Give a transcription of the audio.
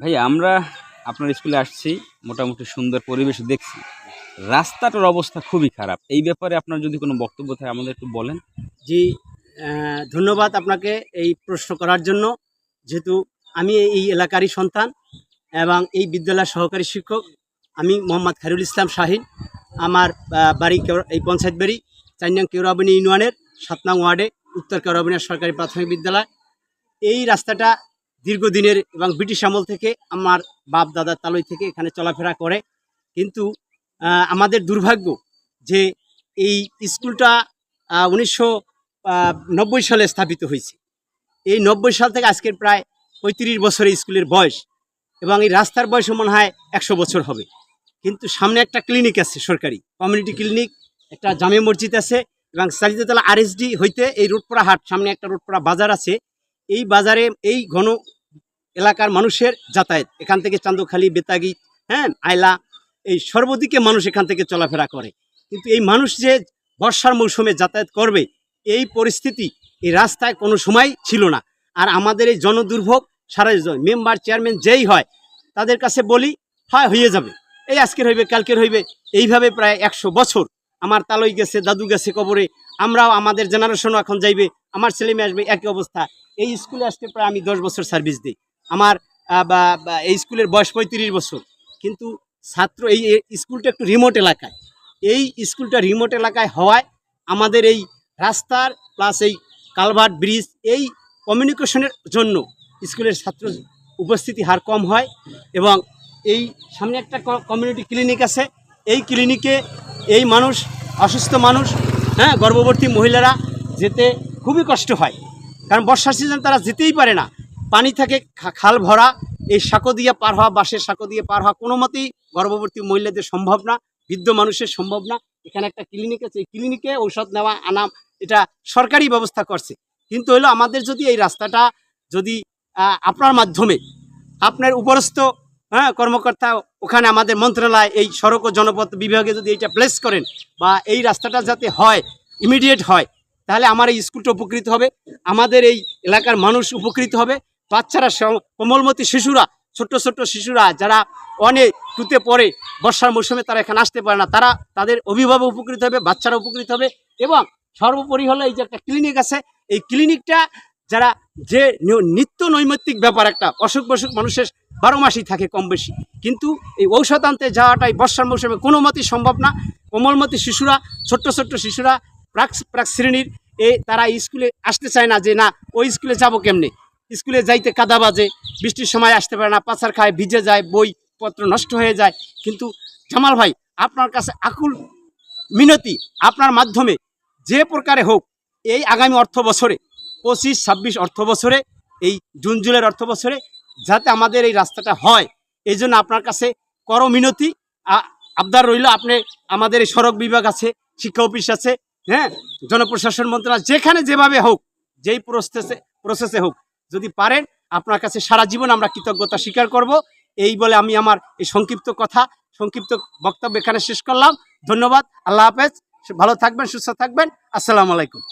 ভাই, আমরা আপনার স্কুলে আসছি, মোটামুটি সুন্দর পরিবেশ দেখছি। রাস্তাটার অবস্থা খুবই খারাপ। এই ব্যাপারে আপনার যদি কোনো বক্তব্য থাকে, আমাদের একটু বলেন। জি ধন্যবাদ আপনাকে এই প্রশ্ন করার জন্য। যেহেতু আমি এই এলাকারই সন্তান এবং এই বিদ্যালয়ের সহকারী শিক্ষক, আমি মোহাম্মদ খায়রুল ইসলাম শাহিন। আমার বাড়ি এই পঞ্চায়েত বাড়ি, চাইনাং কেউরাবনী ইউনিয়নের সাত নং ওয়ার্ডে, উত্তর কেউরাবনী সরকারি প্রাথমিক বিদ্যালয়। এই রাস্তাটা দীর্ঘদিনের এবং ব্রিটিশ আমল থেকে আমার বাপ দাদার তালই থেকে এখানে চলাফেরা করে। কিন্তু আমাদের দুর্ভাগ্য যে এই স্কুলটা উনিশশো নব্বই সালে স্থাপিত হয়েছে। এই নব্বই সাল থেকে আজকের প্রায় পঁয়ত্রিশ বছর এই স্কুলের বয়স এবং এই রাস্তার বয়স মনে হয় একশো বছর হবে। কিন্তু সামনে একটা ক্লিনিক আছে সরকারি, কমিউনিটি ক্লিনিক, একটা জামে মসজিদ আছে এবং সালিদাতলা আরএসডি হইতে এই রোডপড়া হাট, সামনে একটা রোডপড়া বাজার আছে। এই বাজারে এই ঘন এলাকার মানুষের যাতায়াত। এখান থেকে চান্দখালি, বেতাগি হ্যাঁ আয়লা, এই সর্বদিকে মানুষ এখান থেকে চলাফেরা করে। কিন্তু এই মানুষ যে বর্ষার মৌসুমে যাতায়াত করবে, এই পরিস্থিতি, এই রাস্তায় কোনো সময় ছিল না। আর আমাদের এই জনদুর্ভোগ, সারা মেম্বার, চেয়ারম্যান যেই হয়, তাদের কাছে বলি, হয়, হয়ে যাবে। এই আজকের হইবে, কালকের হইবে, এইভাবে প্রায় একশো বছর। আমার তালই গেছে, দাদু গেছে কবরে, আমরাও আমাদের জেনারেশনও এখন যাইবে, আমার ছেলে মেয়ে আসবে, একই অবস্থা। এই স্কুলে আসতে প্রায় আমি দশ বছর সার্ভিস দিই। আমার এই স্কুলের বয়স পঁয়ত্রিশ বছর। কিন্তু ছাত্র এই এই স্কুলটা একটু রিমোট এলাকায়। এই স্কুলটা রিমোট এলাকায় হওয়ায় আমাদের এই রাস্তার প্লাস এই কালভার্ট ব্রিজ এই কমিউনিকেশনের জন্য স্কুলের ছাত্র উপস্থিতি হার কম হয় এবং এই সামনে একটা কমিউনিটি ক্লিনিক আছে। এই ক্লিনিকে এই মানুষ, অসুস্থ মানুষ হ্যাঁ গর্ভবতী মহিলারা যেতে খুবই কষ্ট হয়। কারণ বর্ষার সিজন তারা যেতেই পারে না। পানি থাকে খাল ভরা, এই সাঁকো দিয়ে পার হওয়া বাসের সাঁকো দিয়ে পার হওয়া কোনো মতেই গর্ভবতী মহিলাদের সম্ভব না, বৃদ্ধ মানুষের সম্ভব না। এখানে একটা ক্লিনিক আছে, এই ক্লিনিকে ঔষধ নেওয়া, আনা, এটা সরকারি ব্যবস্থা করছে। কিন্তু হলো আমাদের যদি এই রাস্তাটা যদি আপনার মাধ্যমে আপনার উপরস্থ হ্যাঁ কর্মকর্তা ওখানে আমাদের মন্ত্রণালয়, এই সড়ক ও জনপথ বিভাগে যদি এটা প্লেস করেন বা এই রাস্তাটা যাতে হয় ইমিডিয়েট হয়, তাহলে আমার এই স্কুলটা উপকৃত হবে, আমাদের এই এলাকার মানুষ উপকৃত হবে। বাচ্চারা কোমলমতি শিশুরা, ছোট্ট ছোট্ট শিশুরা যারা অনেক টুতে পড়ে, বর্ষার মৌসুমে তারা এখানে আসতে পারে না। তারা তাদের অভিভাবক উপকৃত হবে, বাচ্চারা উপকৃত হবে এবং সর্বোপরি হলো এই যে একটা ক্লিনিক আছে, এই ক্লিনিকটা যারা যে নিত্য নৈমিত্তিক ব্যাপার একটা, অসুখ বসুখ মানুষের বারো মাসই থাকে কম বেশি। কিন্তু এই ঔষধ আনতে যাওয়াটাই বর্ষার মৌসুমে কোনো মতেই সম্ভব না। কোমলমতি শিশুরা, ছোট্ট ছোট্ট শিশুরা প্রাক প্রাক শ্রেণির, এ তারা স্কুলে আসতে চায় না যে, না, ওই স্কুলে যাব কেমনে? স্কুলে যাইতে কাদা বাজে, বৃষ্টির সময় আসতে পারে না, পাচার খায়, ভিজে যায়, বই পত্র নষ্ট হয়ে যায়। কিন্তু জামাল ভাই, আপনার কাছে আকুল মিনতি আপনার মাধ্যমে যে প্রকারে হোক, এই আগামী অর্থ বছরে, পঁচিশ, ছাব্বিশ অর্থ বছরে, এই জুন, জুলাইয়ের অর্থ বছরে যাতে আমাদের এই রাস্তাটা হয়, এই জন্য আপনার কাছে কর মিনতি। আবদার রইল, আপনি আমাদের এই সড়ক বিভাগ আছে, শিক্ষা অফিস আছে হ্যাঁ জনপ্রশাসন মন্ত্রণালয়, যেখানে যেভাবে হোক, যেই প্রসেসে প্রসেসে হোক যদি পারেন, আপনার কাছে সারা জীবন আমরা কৃতজ্ঞতা স্বীকার করব। এই বলে আমি আমার এই সংক্ষিপ্ত কথা, সংক্ষিপ্ত বক্তব্য এখানে শেষ করলাম। ধন্যবাদ, আল্লাহ হাফেজ। ভালো থাকবেন, সুস্থ থাকবেন। আসসালামু আলাইকুম।